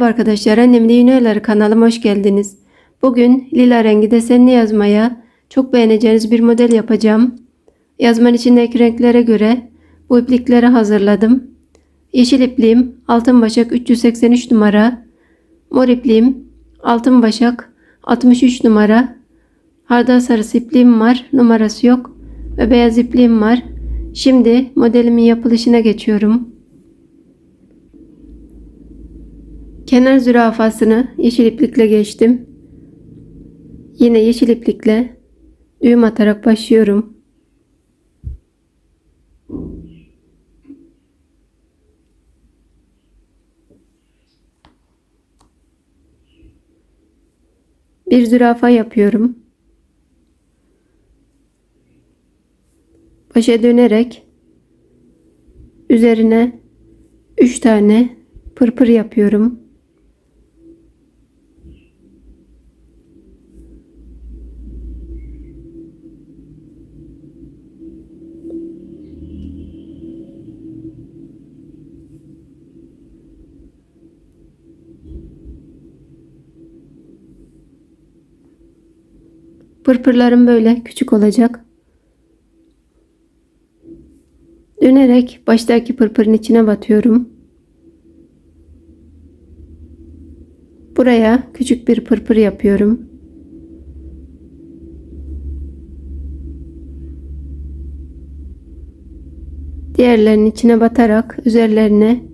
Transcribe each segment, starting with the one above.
Merhaba arkadaşlar, annemin yeni öğeleri kanalıma hoş geldiniz. Bugün lila rengi desenli yazmaya çok beğeneceğiniz bir model yapacağım. Yazmanın içindeki renklere göre bu iplikleri hazırladım. Yeşil ipliğim altın başak 383 numara. Mor ipliğim altın başak 63 numara. Hardal sarısı ipliğim var, numarası yok. Ve beyaz ipliğim var. Şimdi modelimin yapılışına geçiyorum. Kenar zürafasını yeşil iplikle geçtim. Yine yeşil iplikle düğüm atarak başlıyorum. Bir zürafa yapıyorum. Başa dönerek üzerine 3 tane pırpır yapıyorum. Pırpırlarım böyle küçük olacak. Dönerek baştaki pırpırın içine batıyorum. Buraya küçük bir pırpır yapıyorum. Diğerlerinin içine batarak üzerlerine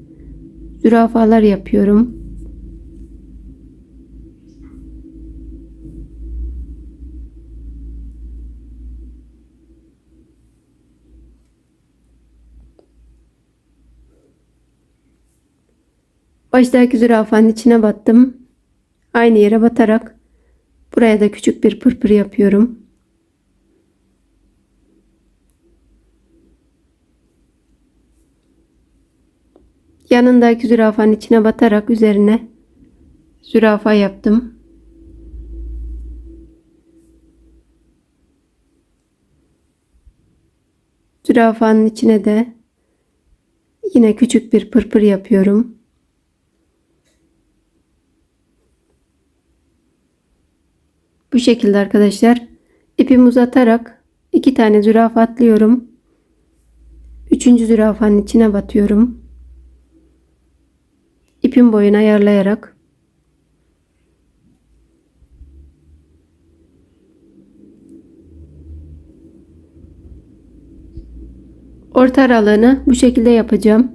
zürafalar yapıyorum. Baştaki zürafanın içine battım. Aynı yere batarak buraya da küçük bir pırpır yapıyorum. Yanındaki zürafanın içine batarak üzerine zürafa yaptım. Zürafanın içine de yine küçük bir pırpır yapıyorum. Bu şekilde arkadaşlar ipimi uzatarak iki tane zürafa atlıyorum. Üçüncü zürafanın içine batıyorum. İpin boyunu ayarlayarak orta aralığını bu şekilde yapacağım.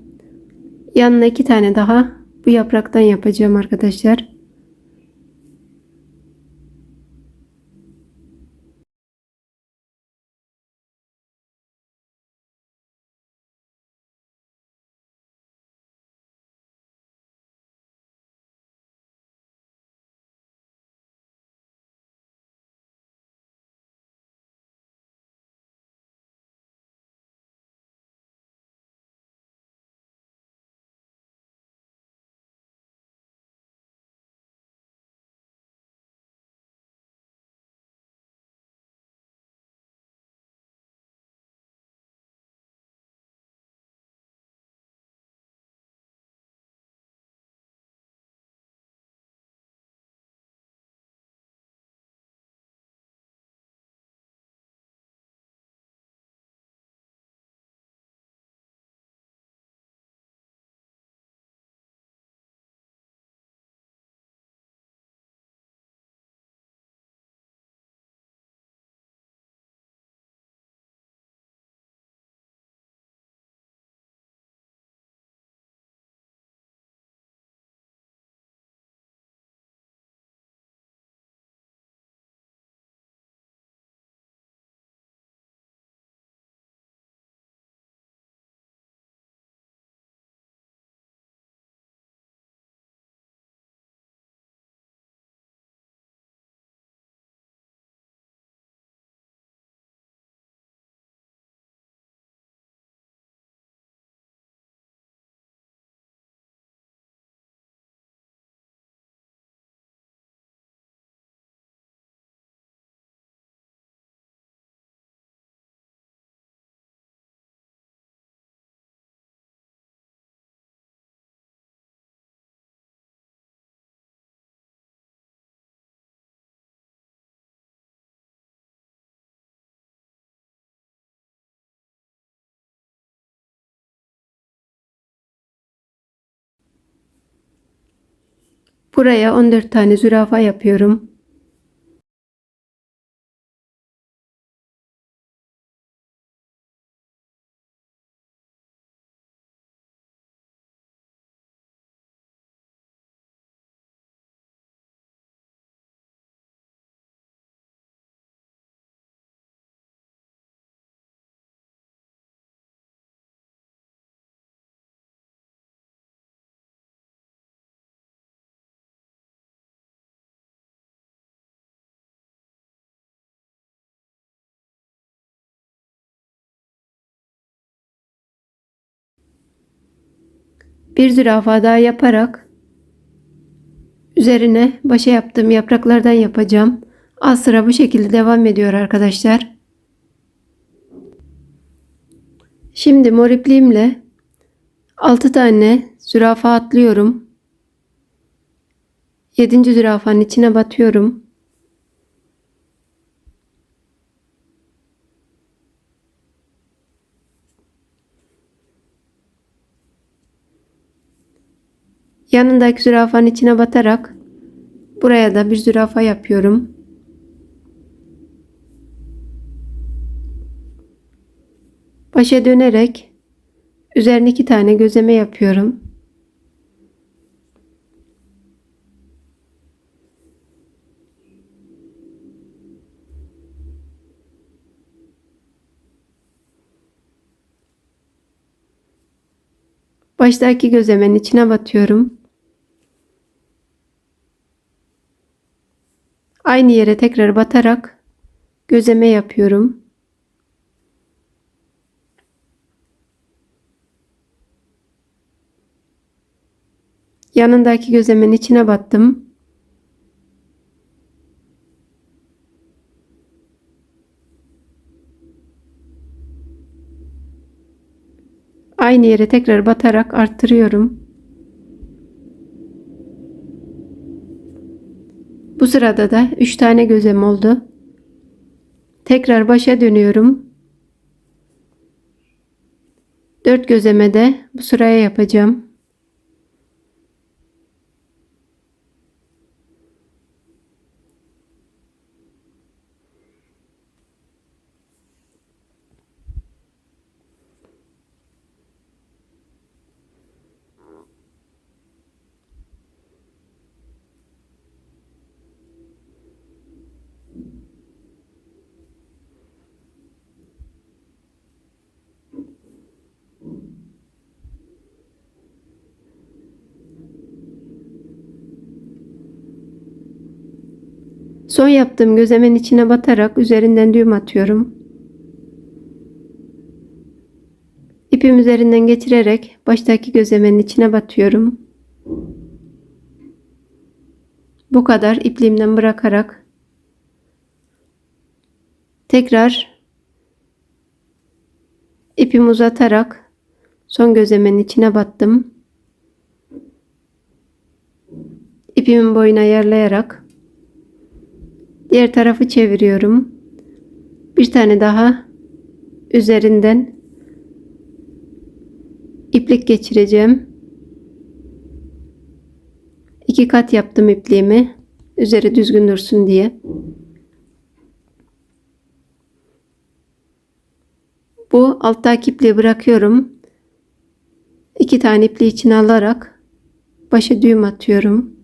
Yanına iki tane daha bu yapraktan yapacağım arkadaşlar. Buraya 14 tane zürafa yapıyorum. Bir zürafa daha yaparak üzerine başa yaptığım yapraklardan yapacağım. Az sıra bu şekilde devam ediyor arkadaşlar. Şimdi mor ipliğimle 6 tane zürafa atlıyorum. 7. zürafanın içine batıyorum. Yanındaki zürafanın içine batarak buraya da bir zürafa yapıyorum. Başa dönerek üzerine iki tane gözleme yapıyorum. Baştaki gözlemenin içine batıyorum. Aynı yere tekrar batarak gözleme yapıyorum. Yanındaki gözlemenin içine battım. Aynı yere tekrar batarak arttırıyorum. Bu sırada da 3 tane gözem oldu. Tekrar başa dönüyorum. 4 gözeme de bu sıraya yapacağım. Son yaptığım gözlemenin içine batarak üzerinden düğüm atıyorum. İpim üzerinden geçirerek baştaki gözlemenin içine batıyorum. Bu kadar ipliğimden bırakarak tekrar ipimi uzatarak son gözlemenin içine battım. İpimin boyunu ayarlayarak Diğer tarafı çeviriyorum. Bir tane daha üzerinden iplik geçireceğim. İki kat yaptım ipliğimi. Üzeri düzgün dursun diye. Bu alttaki ipliği bırakıyorum. İki tane ipliği içine alarak başa düğüm atıyorum.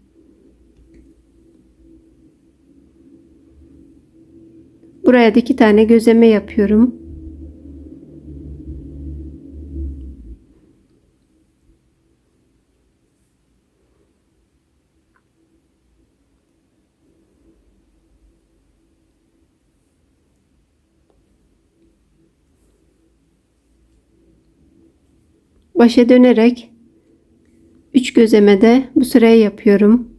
Buraya da iki tane gözleme yapıyorum. Başa dönerek 3 gözeme de bu sırayı yapıyorum.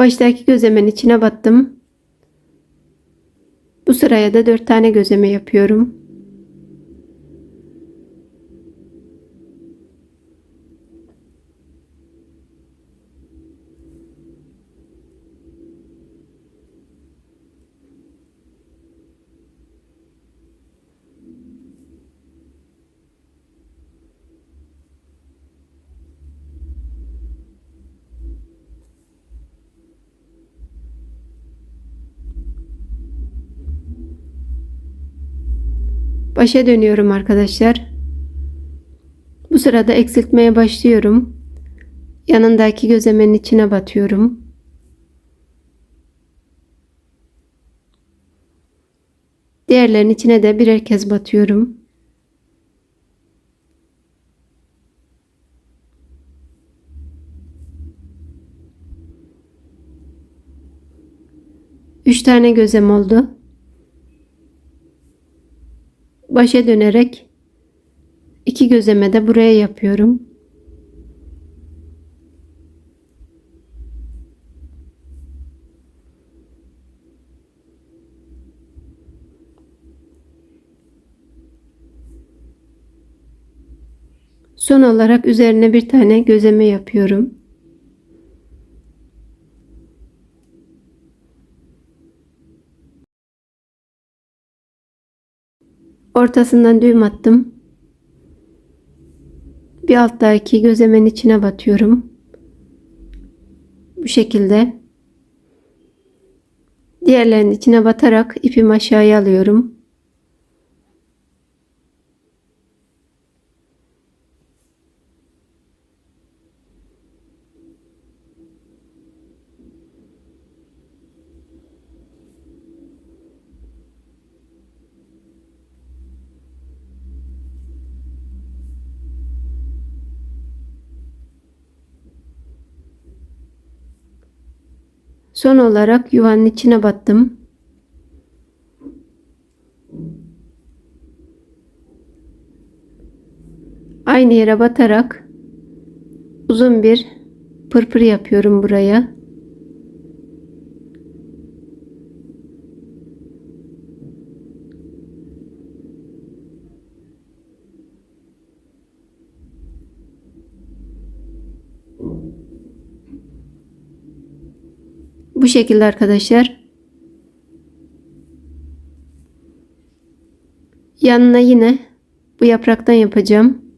Baştaki gözlemenin içine battım. Bu sıraya da 4 tane gözleme yapıyorum. Başa dönüyorum arkadaşlar. Bu sırada eksiltmeye başlıyorum. Yanındaki gözlemenin içine batıyorum. Diğerlerinin içine de birer kez batıyorum. Üç tane gözem oldu. Başa dönerek iki gözeme de buraya yapıyorum. Son olarak üzerine bir tane gözeme yapıyorum. Ortasından düğüm attım. Bir alttaki gözemenin içine batıyorum. Bu şekilde. Diğerlerinin içine batarak ipimi aşağıya alıyorum. Son olarak yuvanın içine battım. Aynı yere batarak uzun bir pırpır yapıyorum buraya. Bu şekilde arkadaşlar. Yanına yine bu yapraktan yapacağım.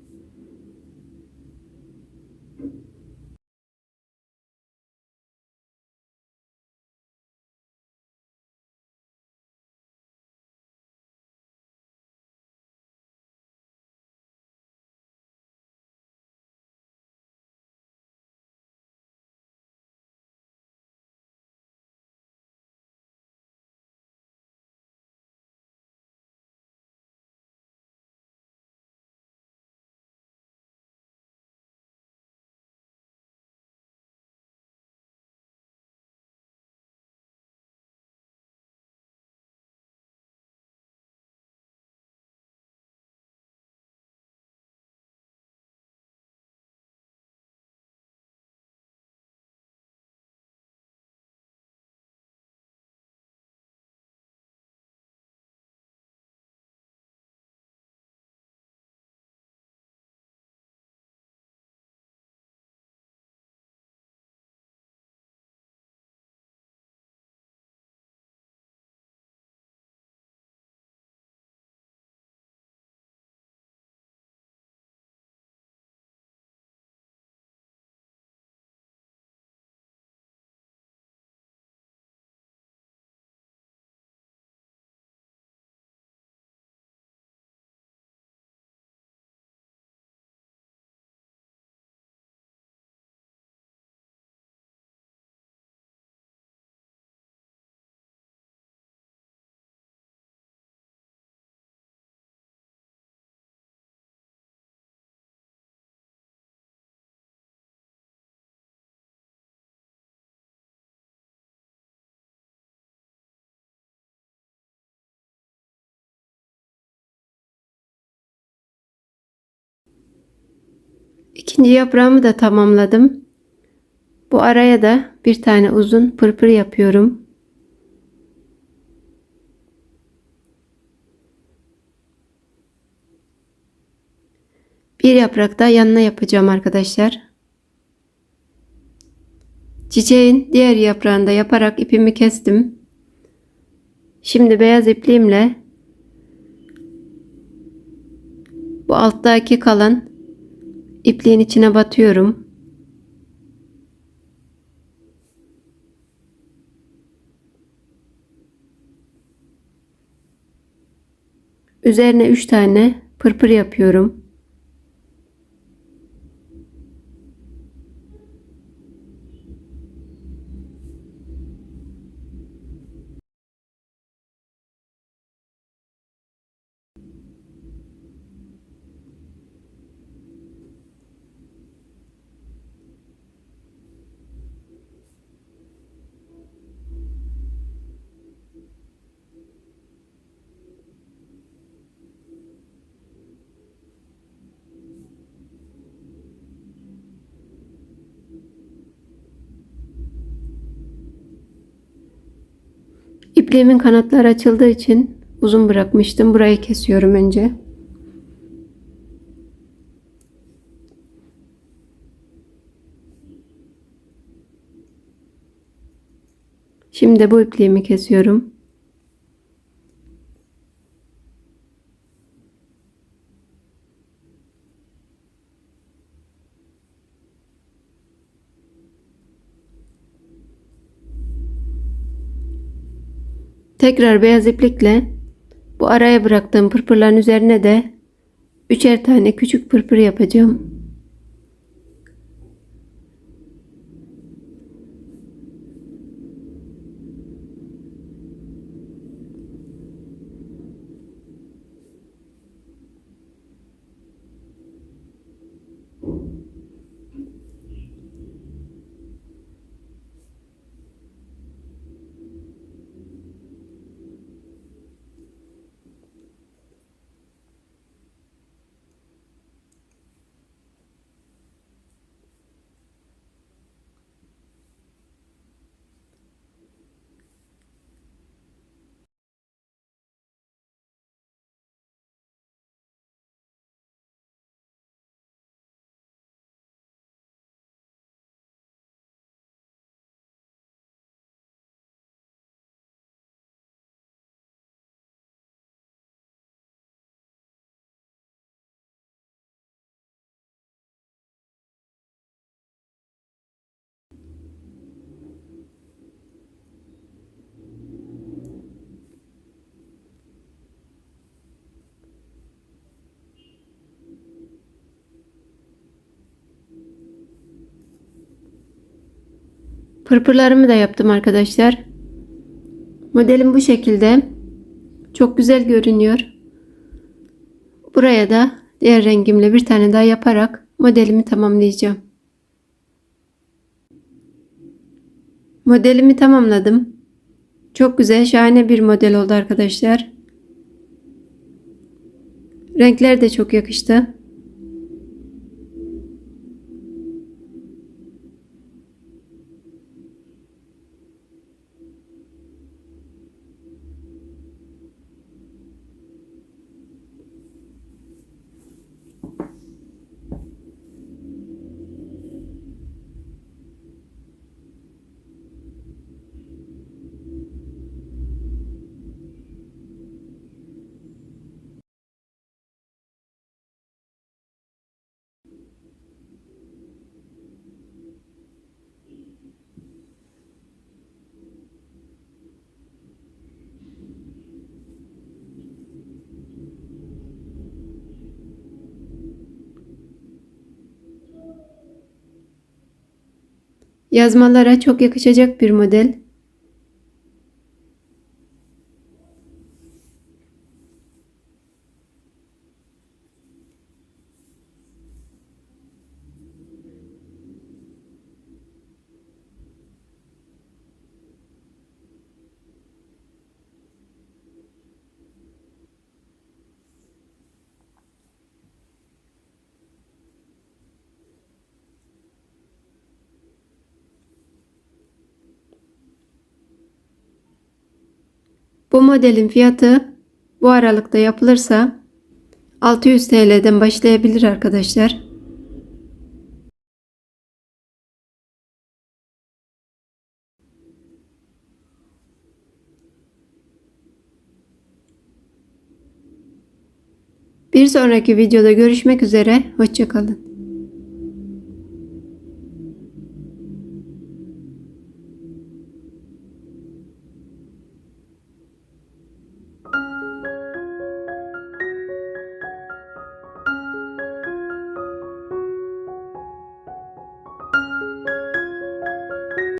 İkinci yaprağımı da tamamladım. Bu araya da bir tane uzun pırpır yapıyorum. Bir yaprak da yanına yapacağım arkadaşlar. Çiçeğin diğer yaprağını da yaparak ipimi kestim. Şimdi beyaz ipliğimle bu alttaki kalan ipliğin içine batıyorum. Üzerine 3 tane pırpır yapıyorum. İpliğimin kanatları açıldığı için uzun bırakmıştım. Burayı kesiyorum önce. Şimdi bu ipliğimi kesiyorum. Tekrar beyaz iplikle bu araya bıraktığım pırpırların üzerine de üçer tane küçük pırpır yapacağım. Pırpırlarımı da yaptım arkadaşlar. Modelim bu şekilde. Çok güzel görünüyor. Buraya da diğer rengimle bir tane daha yaparak modelimi tamamlayacağım. Modelimi tamamladım. Çok güzel, şahane bir model oldu arkadaşlar. Renkler de çok yakıştı. Yazmalara çok yakışacak bir model. Bu modelin fiyatı bu aralıkta yapılırsa 600 TL'den başlayabilir arkadaşlar. Bir sonraki videoda görüşmek üzere. Hoşçakalın.